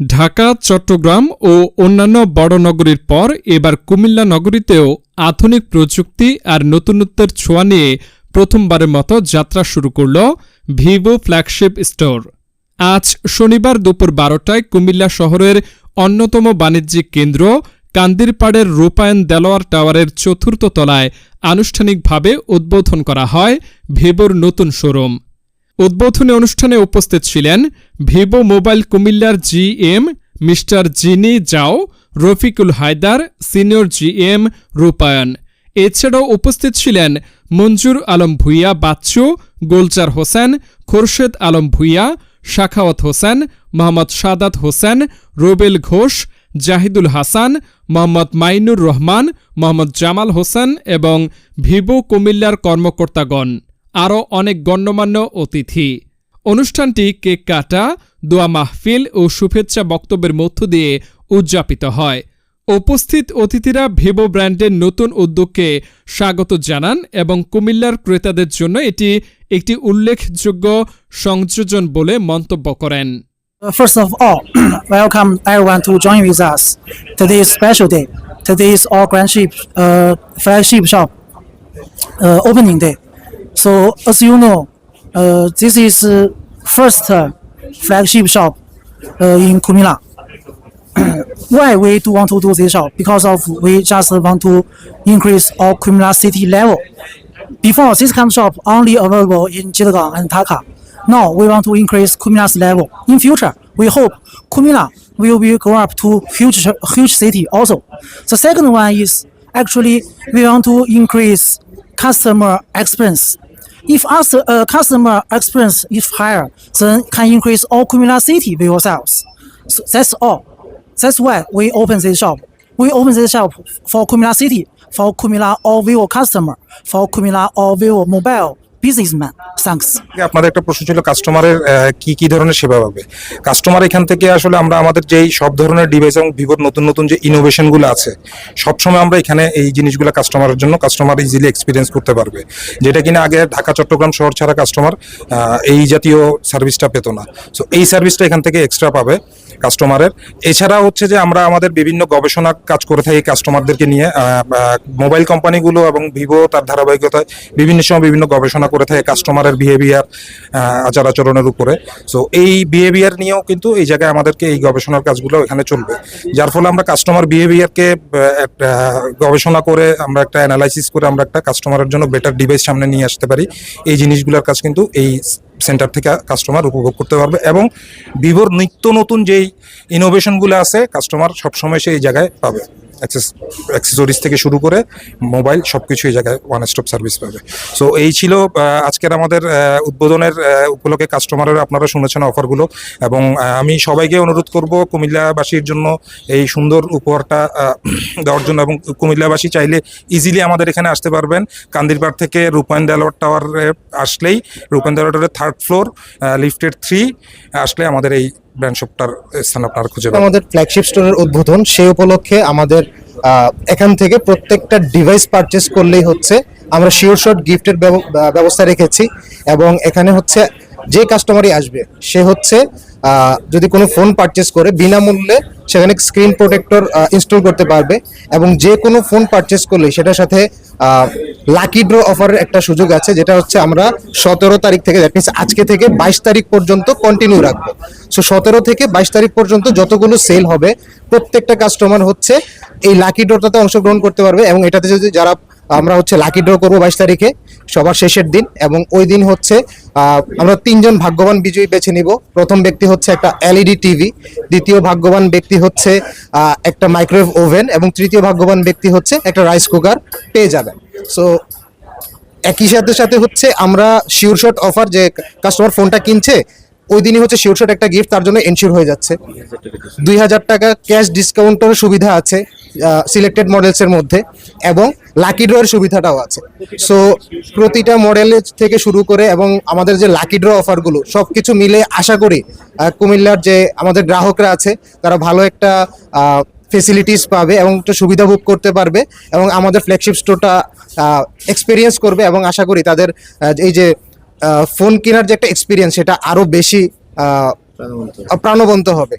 ঢাকা, চট্টগ্রাম ও অন্যান্য বড় নগরীর পর এবার কুমিল্লা নগরীতেও আধুনিক প্রযুক্তি আর নতুনত্বের ছোঁয়া নিয়ে প্রথমবারের মতো যাত্রা শুরু করল ভিভো ফ্ল্যাগশিপ স্টোর। আজ শনিবার দুপুর বারোটায় কুমিল্লা শহরের অন্যতম বাণিজ্যিক কেন্দ্র কান্দিরপাড়ের রূপায়ণ দেলোয়ার টাওয়ারের চতুর্থ তলায় আনুষ্ঠানিকভাবে উদ্বোধন করা হয় ভিভোর নতুন শোরুম। উদ্বোধনী অনুষ্ঠানে উপস্থিত ছিলেন ভিভো মোবাইল কুমিল্লার জিএম মিস্টার জিনি জাও রফিকুল হায়দার, সিনিয়র জিএম রূপায়ণ। এছাড়াও উপস্থিত ছিলেন মঞ্জুর আলম ভুইয়া বাচ্চু, গোলচার হোসেন, খোরশেদ আলম ভুইয়া, শাখাওয়াত হোসেন, মোহাম্মদ সাদাত হোসেন, রুবেল ঘোষ, জাহিদুল হাসান, মোহাম্মদ মাইনুর রহমান, মোহাম্মদ জামাল হোসেন এবং ভিভো কুমিল্লার কর্মকর্তাগণ। আরও অনেক গণ্যমান্য অতিথি অনুষ্ঠানটি কেক কাটা দোয়া মাহফিল ও শুভেচ্ছা বক্তব্যের মধ্য দিয়ে উদযাপিত হয় উপস্থিত অতিথিরা ভিভো ব্র্যান্ডের নতুন উদ্যোগকে স্বাগত জানান এবং কুমিল্লার ক্রেতাদের জন্য এটি একটি উল্লেখযোগ্য সংযোজন বলে মন্তব্য করেন Uh, First of all, welcome everyone to join with us. Today is special day. Today is our flagship, uh, flagship shop uh, opening day. So as you know, uh, this is uh, first uh, flagship shop uh, in Kumila. Why we do want to do this shop? Because of we just want to increase our Kumila city level. Before this kind of shop only available in Chittagong and Taka. Now we want to increase Kumila's level. In future, we hope Kumila will be grow up to huge huge city also. The second one is actually we want to increase customer experience. If us uh, customer experience is higher, then can increase all Kumila city with ourselves. So that's all. That's why we open this shop. We open this shop for Kumila city, for Kumila all Vivo customer, for Kumila all Vivo mobile businessman. Thanks. আপনাদের একটা প্রশ্ন ছিল কাস্টমারের কি কি ধরনের সেবা পাবে কাস্টমার এখান থেকে আসলে আমরা আমাদের যেই সব ধরনের ডিভাইস এবং ভিভোর নতুন নতুন যে ইনোভেশনগুলো আছে, সবসময় আমরা এখানে এই জিনিসগুলো কাস্টমারের জন্য কাস্টমার ইজিলি এক্সপিরিয়েন্স করতে পারবে যেটা কিনা আগে ঢাকা, চট্টগ্রাম শহর ছাড়া কাস্টমার এই জাতীয় সার্ভিসটা পেতো না সো এই সার্ভিসটা এখান থেকে এক্সট্রা পাবে কাস্টমারের এছাড়া হচ্ছে যে আমরা আমাদের বিভিন্ন গবেষণা কাজ করে থাকি কাস্টমারদেরকে নিয়ে মোবাইল কোম্পানিগুলো এবং ভিভো তার ধারাবাহিকতায় বিভিন্ন সময় বিভিন্ন গবেষণা করে থাকে কাস্টমারের বিহেভিয়ার আচার আচরণের উপরে। সো এই বিহেভিয়ার নিয়েও কিন্তু এই জায়গায় আমাদেরকে এই গবেষণার কাজগুলো এখানে চলবে। যার ফলে আমরা কাস্টমার বিহেভিয়ারকে একটা গবেষণা করে আমরা একটা অ্যানালাইসিস করে আমরা একটা কাস্টমারের জন্য বেটার ডিভাইস সামনে নিয়ে আসতে পারি। এই জিনিসগুলোর কাজ কিন্তু এই সেন্টার থেকে কাস্টমার উপভোগ করতে পারবে এবং ভিভোর নিত্য নতুন যেই ইনোভেশনগুলো আছে কাস্টমার সবসময় সেই জায়গায় পাবে। অ্যাক্সেসরিজ থেকে শুরু করে মোবাইল সব কিছু এই জায়গায় ওয়ান স্টপ সার্ভিস পাবে। সো এই ছিল আজকের আমাদের উদ্বোধনের উপলক্ষে কাস্টমারের আপনারা শুনেছেন অফারগুলো এবং আমি সবাইকে অনুরোধ করব কুমিল্লাবাসীর জন্য এই সুন্দর উপহারটা দেওয়ার জন্য। এবং কুমিল্লাবাসী চাইলে ইজিলি আমাদের এখানে আসতে পারবেন। কান্দিরপাড় থেকে রূপায়ণ দেলোয়ার টাওয়ারে আসলেই, রূপায়ণ দেলোয়ার টাওয়ারের থার্ড ফ্লোর লিফটেড থ্রি আসলে আমাদের এই ব্র্যান্ড শপটার স্থান আপনার খুঁজে আমাদের ফ্ল্যাগশিপ স্টোরের উদ্বোধন সেই উপলক্ষে আমাদের এখান থেকে প্রত্যেকটা ডিভাইস পারচেস করলেই হচ্ছে। আমরা শিওর শট গিফটের ব্যবস্থা রেখেছি এবং এখানে হচ্ছে যে কাস্টমারই আসবে, সে হচ্ছে যদি কোনো ফোন পারচেস করে, বিনামূল্যে সেখানে স্ক্রিন প্রোটেক্টর ইনস্টল করতে পারবে এবং যে কোনো ফোন পারচেস করলে সেটার সাথে লাকি ড্র অফারের একটা সুযোগ আছে, যেটা হচ্ছে আমরা সতেরো তারিখ থেকে দ্যাট মিনস আজকে থেকে বাইশ তারিখ পর্যন্ত কন্টিনিউ রাখব। সো সতেরো থেকে বাইশ তারিখ পর্যন্ত যতগুলো সেল হবে, প্রত্যেকটা কাস্টমার হচ্ছে এই লাকি ড্রটাতে অংশগ্রহণ করতে পারবে এবং এটাতে যদি যারা আমরা হচ্ছে লাকি ড্র করব বাইশ তারিখে, সবার শেষের দিন এবং ওই দিন হচ্ছে আমরা তিনজন ভাগ্যবান বিজয়ী বেছে নিব। প্রথম ব্যক্তি হচ্ছে একটা এলইডি টিভি দ্বিতীয় ভাগ্যবান ব্যক্তি হচ্ছে একটা মাইক্রোওয়েভ ওভেন এবং তৃতীয় ভাগ্যবান ব্যক্তি হচ্ছে একটা রাইস কুকার পেয়ে যাবেন। সো একই সাথে সাথে হচ্ছে আমরা শিওর শট অফার যে কাস্টমার ফোনটা কিনছে ওই দিনই হচ্ছে শিওর শট একটা গিফট তার জন্য এনশিওর হয়ে যাচ্ছে। দুই হাজার টাকা ক্যাশ ডিসকাউন্টের সুবিধা আছে সিলেক্টেড মডেলসের মধ্যে, এবং লাকি ড্রয়ের সুবিধাটাও আছে। সো প্রতিটা মডেলের থেকে শুরু করে এবং আমাদের যে লাকি ড্র অফারগুলো সব কিছু মিলে আশা করি কুমিল্লার যে আমাদের গ্রাহকরা আছে, তারা ভালো একটা ফেসিলিটিস পাবে এবং একটা সুবিধা ভোগ করতে পারবে এবং আমাদের ফ্ল্যাগশিপ স্টোরটা এক্সপিরিয়েন্স করবে এবং আশা করি তাদের এই যে ফোন কেনার যে একটা এক্সপিরিয়েন্স সেটা আরও বেশি প্রাণবন্ত হবে।